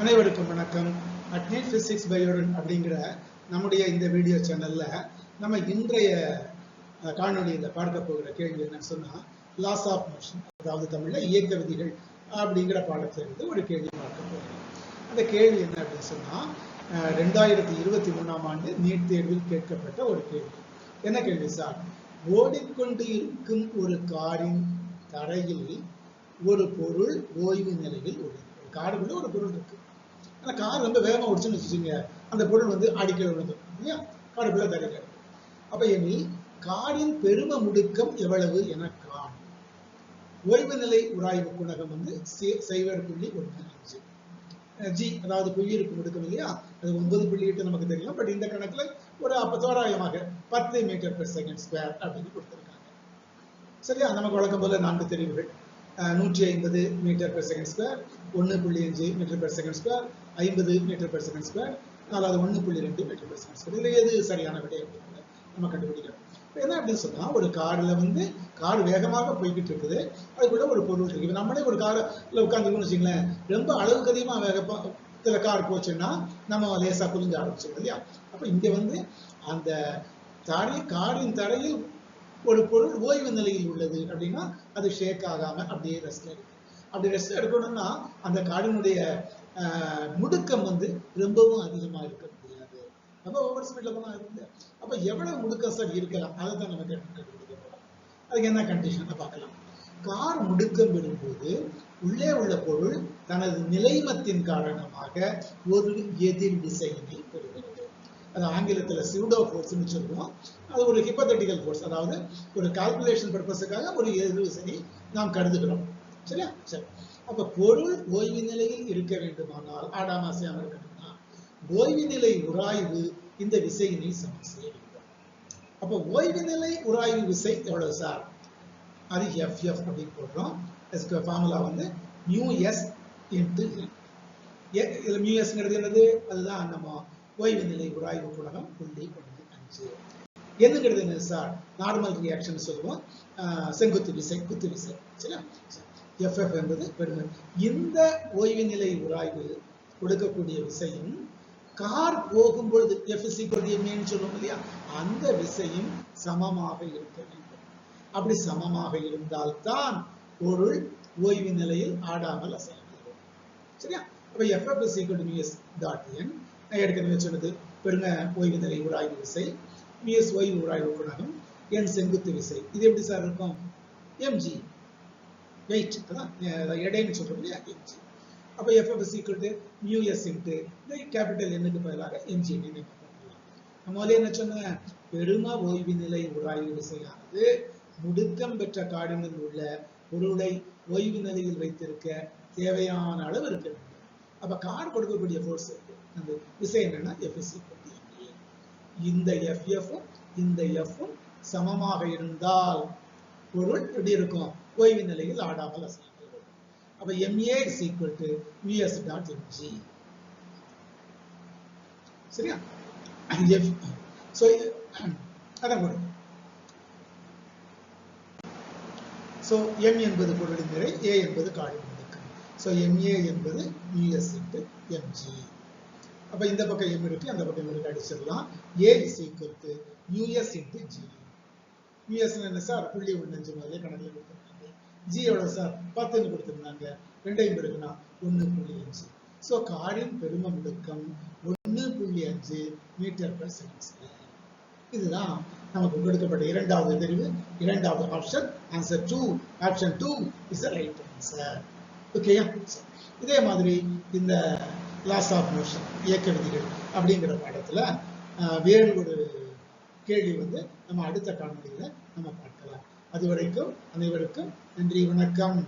அனைவருக்கும் வணக்கம். Adnate physics பயோடன் அப்படிங்கிற நம்முடைய இந்த வீடியோ சேனல்ல நம்ம இன்றைய காணொலியில் பார்க்க போகிற கேள்வி என்னன்னு சொன்னா லாஸ் ஆஃப் மோஷன் அதாவது தமிழ்ல இயக்க விதிகள் அப்படிங்கிற பாடத்திலிருந்து ஒரு கேள்வி பார்க்க போகிறோம் அந்த கேள்வி என்ன அப்படின்னு சொன்னா ரெண்டாயிரத்தி இருபத்தி மூணாம் ஆண்டு நீட் தேர்வில் கேட்கப்பட்ட ஒரு கேள்வி. என்ன கேள்வி சார்? ஓடிக்கொண்டு இருக்கும் ஒரு காரின் தரையில் ஒரு பொருள் ஓய்வு நிலையில் உள்ளது. ஒரு காருக்குள்ள ஒரு பொருள் இருக்கு. ஆனால் கார் ரொம்ப வேகமாக ஓடிச்சுன்னு வச்சுக்கோங்க. அந்த பொருள் வந்து அடிக்கடி விழுந்து இல்லையா? காடு பிள்ளை இருக்கு அப்போ எனில் காடின் பெரும முடுக்கம் எவ்வளவு என காணும். ஓய்வு நிலை உராய்வு குணகம் வந்து சே- சைவர் புள்ளி ஒன்று அஞ்சு. ஜி அதாவது புவியிருப்பு முடுக்கம் இல்லையா? அது ஒன்பது புள்ளி எட்டு நமக்கு தெரியும். பட் இந்த கணக்குல ஒரு அப்ப தோராயமாக பத்து மீட்டர் பெர் செகண்ட் ஸ்கொயர் அப்படின்னு கொடுத்துருக்காங்க. சரியா? நமக்கு வழக்கம் போல நான்கு தெரிவுகள். நூற்றி ஐம்பது மீட்டர் பெர் செகண்ட் ஸ்கொயர் ஒன்று புள்ளி அஞ்சு மீட்டர் பெர் செகண்ட் ஸ்கொயர் ஐம்பது மீட்டர் பெர் செகண்ட் ஸ்கொயர் நாலாவது ஒன்று புள்ளி ரெண்டு மீட்டர் பெர் செகண்ட் ஸ்கொயர் இதில் எது சரியான விடை அப்படிங்கிறத நம்ம கண்டுபிடிக்கிறோம் என்ன அப்படின்னு சொன்னால் ஒரு காரில் வந்து கார் வேகமாக போய்கிட்டு இருக்குது. அதுக்குள்ள ஒரு பொருள் இருக்குது இப்போ நம்மளே ஒரு காரில் உட்காந்துருக்கோம்னு வச்சுங்களேன் ரொம்ப அளவுக்கு அதிகமாக வேக இதில் கார் போச்சுன்னா நம்ம லேசாக குளிஞ்ச ஆரம்பிச்சிடும் இல்லையா? அப்போ இங்கே வந்து அந்த தரை காரின் தரையில் ஒரு பொருள் ஓய்வு நிலையில் உள்ளது அப்படின்னா அது ஷேக் ஆகாம அப்படியே ரெஸ்ட் எடுக்கும் அப்படி ரெஸ்ட் எடுக்கணும்னா அந்த காடினுடைய முடுக்கம் வந்து ரொம்பவும் அதிகமா இருக்க முடியாது. அப்ப ஓவர் ஸ்பீட்ல போனா இருந்து அப்ப எவ்வளவு முடுக்கம் சார் இருக்கலாம்? அதை தான் நம்ம கண்டுபிடிக்க போறோம் அதுக்கு என்ன கண்டிஷன் பார்க்கலாம். கார் முடுக்கம் பெறும்போது உள்ளே உள்ள பொருள் தனது நிலைமத்தின் காரணமாக ஒரு எதிர் விசையினை பெறும். அது ஆங்கிலத்தில் சியூடோ ஃபோர்ஸ்னு சொல்லுவோம். அது ஒரு ஹிப்போதெட்டிக்கல் ஃபோர்ஸ் அதாவது ஒரு கால்குலேஷன் பர்பஸுக்காக ஒரு எதிர் சரி நாம் கருதுகிறோம். சரியா? சரி. அப்போ பொருள் ஓய்வு நிலையில் இருக்க வேண்டுமானால் ஆடாம அசையாம இருக்கணும்னா ஓய்வு நிலை உராய்வு இந்த விசையினை சமன் செய்ய வேண்டும். அப்போ ஓய்வு நிலை உராய்வு விசை எவ்வளவு சார் அது எஃப்எஃப் அப்படின்னு போடுறோம். அதுக்கு ஃபார்முலா வந்து மியூ எஸ் இன்ட்டு e. இதில் மியூ எஸ்ங்கிறது என்னது? அதுதான் நம்ம ஓய்வு நிலை உராய்வு குணகம் புள்ளி ஒன்று அஞ்சு. என்னங்கிறது என்ன சார்? நார்மல் ரியாக்ஷன் சொல்லுவோம். செங்குத்து விசை குத்து விசை. சரியா? எஃப்எஃப் என்பது பெருமை. இந்த ஓய்வு நிலை உராய்வு கொடுக்கக்கூடிய விசையும் கார் போகும்பொழுது எஃப் எம்ஏன்னு சொல்லுவோம் இல்லையா? அந்த விசையும் சமமாக இருக்க வேண்டும். அப்படி சமமாக இருந்தால்தான் பொருள் ஓய்வு நிலையில் ஆடாமல் அசையப்படுகிறது சரியா? அப்ப F F is equal to dot N எடுக்க ஏற்கனவே சொன்னது பெருங்க ஓய்வு நிலை உராய்வு விசை. விஎஸ் ஓய்வு உராய்வு குணகம். என் செங்குத்து விசை. இது எப்படி சார் இருக்கும்? எம்ஜி வெயிட் அதான் அஹ் எடைன்னு சொல்றோம் இல்லையா? எம்ஜி அப்போ F F is equal to into இந்த கேபிட்டல் என்னுக்கு பதிலாக எம்ஜி நம்ம நம்ம முதல்ல என்ன சொன்னேன் பெரும ஓய்வு நிலை உராய்வு விசையானது முடுக்கம் பெற்ற காடினில் உள்ள பொருளை ஓய்வு நிலையில் வைத்திருக்க தேவையான அளவு இருக்க வேண்டும். அப்ப கார் கொடுக்கக்கூடிய ஃபோர்ஸ் இருக்கு. அந்த விசை என்னன்னா எஃப்எஸ்சி இந்த எஃப்எஃப்பும் இந்த எஃப்பும் சமமாக இருந்தால் பொருள் எப்படி இருக்கும்? ஓய்வு நிலையில் ஆடாமல் அசைகிறது. அப்ப M A is equal to U S dot M G சரியா? எஃப் ஸோ அதான் கொடுக்கும் ஸோ எம் என்பது பொருளின் நிறை ஏ என்பது காலின் ஸோ எம்ஏ என்பது U S into M G அப்போ இந்த பக்கம் எம் இருக்கு அந்த பக்கம் இருக்கு அடிச்சிடலாம். A is equal to U S into G U S என்ன சார் புள்ளி ஒன்று அஞ்சு மாதிரியே கணக்கில் கொடுத்துருக்காங்க. ஜி எவ்வளோ சார் பத்துன்னு கொடுத்துருந்தாங்க. ரெண்டையும் இருக்குன்னா ஒன்று புள்ளி அஞ்சு. ஸோ காரின் பெரும முடுக்கம் ஒன்று புள்ளி அஞ்சு மீட்டர் பர் செகண்ட் இதுதான் நமக்கு கொடுக்கப்பட்ட இரண்டாவது தெரிவு. இரண்டாவது option answer two option two is right answer ஓகேயா? இதே மாதிரி இந்த லாஸ் ஆஃப் மோஷன் இயக்க விதிகள் அப்படிங்கிற பாடத்தில் ஆஹ், வேறு ஒரு கேள்வி வந்து நம்ம அடுத்த காணொலியில் நம்ம பார்க்கலாம். அது வரைக்கும் அனைவருக்கும் நன்றி வணக்கம்.